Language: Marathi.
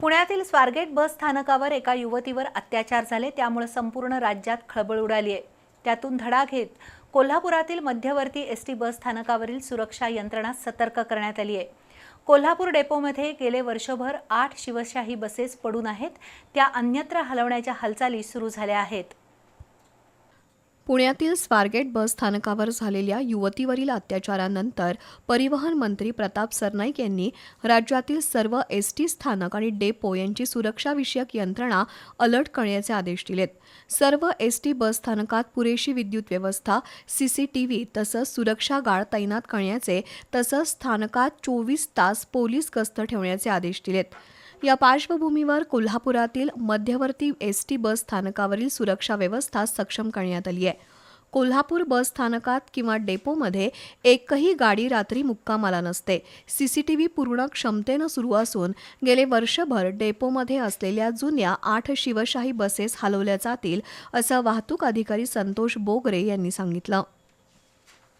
पुण्यातील स्वारगेट बस स्थानकावर एका युवतीवर अत्याचार झाले. त्यामुळे संपूर्ण राज्यात खळबळ उडाली आहे. त्यातून धडा घेत कोल्हापुरातील मध्यवर्ती एस टी बस स्थानकावरील सुरक्षा यंत्रणा सतर्क करण्यात आली आहे. कोल्हापूर डेपोमध्ये गेले वर्षभर आठ शिवशाही बसेस पडून आहेत. त्या अन्यत्र हलवण्याच्या हालचाली सुरू झाल्या आहेत. पुण्यातील स्वारगेट बस स्थानकावर झालेल्या युवतीवरील अत्याचारानंतर परिवहन मंत्री प्रताप सरनाईक यांनी राज्यातील सर्व एस टी स्थानक आणि डेपो यांची सुरक्षाविषयक यंत्रणा अलर्ट करण्याचे आदेश दिलेत. सर्व एस टी बस स्थानकात पुरेशी विद्युत व्यवस्था सीसीटीव्ही तसंच सुरक्षा गार्ड तैनात करण्याचे तसंच स्थानकात चोवीस तास पोलीस गस्त ठेवण्याचे आदेश दिलेत. या पार्श्वभूमीवर कोल्हापुरातील मध्यवर्ती एस टी बस स्थानकावरील सुरक्षा व्यवस्था सक्षम करण्यात आली आहे. कोल्हापूर बस स्थानकात किंवा डेपोमध्ये एकही गाडी रात्री मुक्कामाला नसते. सीसीटीव्ही पूर्ण क्षमतेनं सुरू असून गेले वर्षभर डेपोमध्ये असलेल्या जुन्या आठ शिवशाही बसेस हलवल्या जातील असं वाहतूक अधिकारी संतोष बोगरे यांनी सांगितलं.